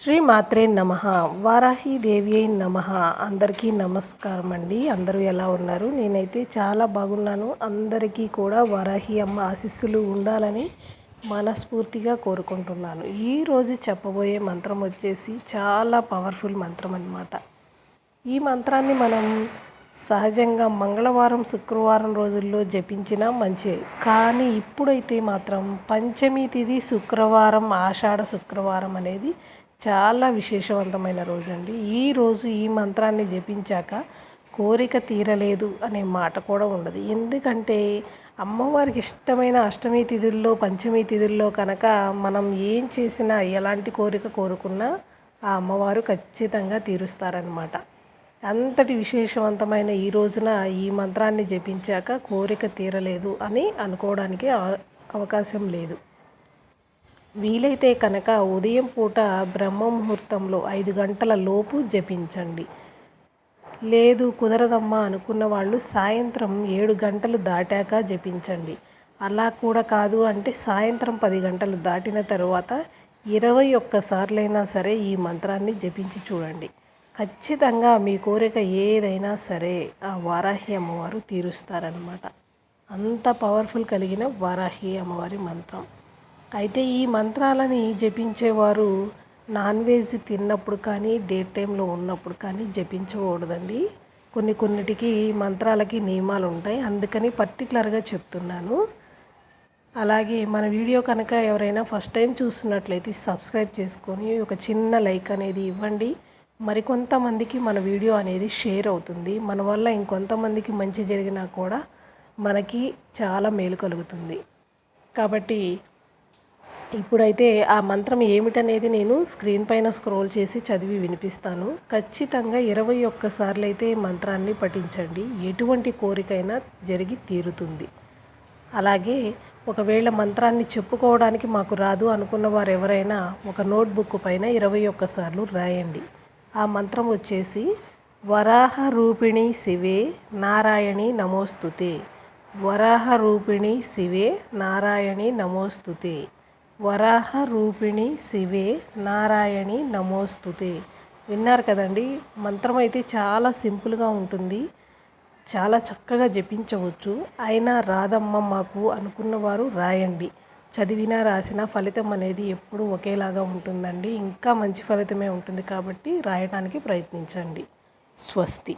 శ్రీ మాత్రే నమ. దేవి అయి నమ. అందరికీ నమస్కారం అండి. అందరూ ఎలా ఉన్నారు? నేనైతే చాలా బాగున్నాను. అందరికీ కూడా వారాహి అమ్మ ఆశీస్సులు ఉండాలని మనస్ఫూర్తిగా కోరుకుంటున్నాను. ఈరోజు చెప్పబోయే మంత్రం వచ్చేసి చాలా పవర్ఫుల్ మంత్రం అనమాట ఈ మంత్రాన్ని మనం సహజంగా మంగళవారం శుక్రవారం రోజుల్లో జపించినా మంచి కానీ ఇప్పుడైతే మాత్రం పంచమి తిథి శుక్రవారం ఆషాఢ శుక్రవారం అనేది చాలా విశేషవంతమైన రోజు అండి ఈరోజు ఈ మంత్రాన్ని జపించాక కోరిక తీరలేదు అనే మాట కూడా ఉండదు. ఎందుకంటే అమ్మవారికి ఇష్టమైన అష్టమి తిథుల్లో పంచమి తిథుల్లో కనుక మనం ఏం చేసినా ఎలాంటి కోరిక కోరుకున్నా ఆ అమ్మవారు ఖచ్చితంగా తీరుస్తారనమాట అంతటి విశేషవంతమైన ఈ రోజున ఈ మంత్రాన్ని జపించాక కోరిక తీరలేదు అని అనుకోవడానికి అవకాశం లేదు. వీలైతే కనుక ఉదయం పూట బ్రహ్మ ముహూర్తంలో ఐదు గంటల లోపు జపించండి. లేదు కుదరదమ్మా అనుకున్న వాళ్ళు సాయంత్రం ఏడు గంటలు దాటాక జపించండి. అలా కూడా కాదు అంటే సాయంత్రం పది గంటలు దాటిన తర్వాత ఇరవై ఒక్కసార్లైనా సరే ఈ మంత్రాన్ని జపించి చూడండి. ఖచ్చితంగా మీ కోరిక ఏదైనా సరే ఆ వారాహి అమ్మవారు తీరుస్తారనమాట అంత పవర్ఫుల్ కలిగిన వారాహి అమ్మవారి మంత్రం. అయితే ఈ మంత్రాలని జపించేవారు నాన్ వెజ్ తిన్నప్పుడు కానీ డే టైంలో ఉన్నప్పుడు కానీ జపించకూడదండి. కొన్ని కొన్నిటికి మంత్రాలకి నియమాలు ఉంటాయి. అందుకని పర్టికులర్గా చెప్తున్నాను. అలాగే మన వీడియో కనుక ఎవరైనా ఫస్ట్ టైం చూస్తున్నట్లయితే సబ్స్క్రైబ్ చేసుకొని ఒక చిన్న లైక్ అనేది ఇవ్వండి. మరికొంతమందికి మన వీడియో అనేది షేర్ అవుతుంది. మన వల్ల ఇంకొంతమందికి మంచి జరిగినా కూడా మనకి చాలా మేలు కలుగుతుంది. కాబట్టి ఇప్పుడైతే ఆ మంత్రం ఏమిటనేది నేను స్క్రీన్ పైన స్క్రోల్ చేసి చదివి వినిపిస్తాను. ఖచ్చితంగా ఇరవై ఒక్కసార్లు అయితే మంత్రాన్ని పఠించండి. ఎటువంటి కోరికైనా జరిగి తీరుతుంది. అలాగే ఒకవేళ మంత్రాన్ని చెప్పుకోవడానికి మాకు రాదు అనుకున్న వారు ఎవరైనా ఒక నోట్బుక్ పైన ఇరవై ఒక్కసార్లు రాయండి. ఆ మంత్రం వచ్చేసి వరాహ రూపిణి శివే నారాయణి నమోస్తుతే వరాహ రూపిణి శివే నారాయణి నమోస్తుతే వరాహ రూపిణి శివే నారాయణి నమోస్తుతే. విన్నారు కదండి మంత్రం అయితే చాలా సింపుల్గా ఉంటుంది. చాలా చక్కగా జపించవచ్చు. అయినా రాదమ్మ మాకు అనుకున్నవారు రాయండి. చదివినా రాసిన ఫలితం అనేది ఎప్పుడు ఒకేలాగా ఉంటుందండి. ఇంకా మంచి ఫలితమే ఉంటుంది కాబట్టి రాయడానికి ప్రయత్నించండి. స్వస్తి.